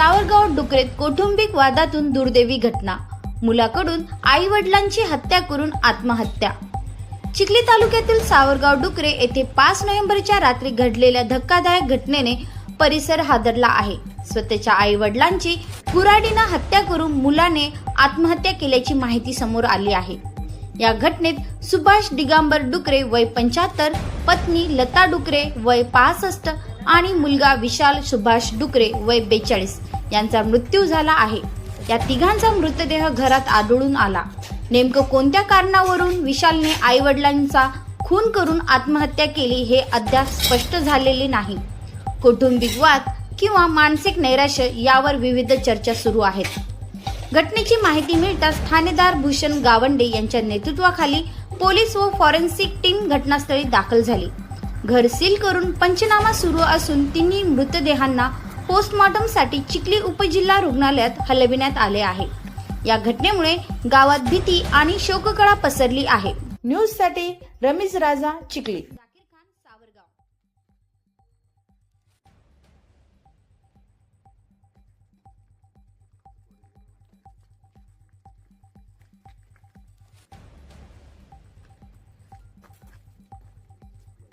सावरगाव डुकरेत कौटुंबिक वादातून दुर्दैवी घटना. मुलाकडून आई वडिलांची हत्या करून आत्महत्या. चिखली तालुक्यातील सावरगाव डुकरे येथे पाच नोव्हेंबरच्या रात्री घडलेल्या धक्कादायक घटनेने परिसर हादरला आहे. स्वतःच्या आई वडिलांची कुराडीनं हत्या करून मुलाने आत्महत्या केल्याची माहिती समोर आली आहे. या घटनेत सुभाष दिगांबर डुकरे वय पंच्याहत्तर पत्नी लता डुकरे वय पासष्ट आणि मुलगा विशाल सुभाष डुकरे वय बेचाळीस. यांचा मृत्यू झाला आहे. या तिघांचा मृतदेह घरात आढळून आला. नेमकं कोणत्या कारणावरून विशालने आई वडिलांचा खून करून आत्महत्या केली हे अद्याप स्पष्ट झालेले नाही. कौटुंबिक वाद किंवा मानसिक नैराश्य यावर विविध चर्चा सुरू आहेत. घटनेची माहिती मिळताच ठाणेदार भूषण गावंडे यांच्या नेतृत्वाखाली पोलीस व फॉरेन्सिक टीम घटनास्थळी दाखल झाली. घरसील करून पंचनामा सुरू असून तिन्ही मृतदेहांना पोस्टमॉर्टमसाठी चिखली उपजिल्हा रुग्णालयात हलविण्यात आले आहे. या घटनेमुळे गावात भीती आणि शोककळा पसरली आहे. न्यूजसाठी रमेश राजा चिखली.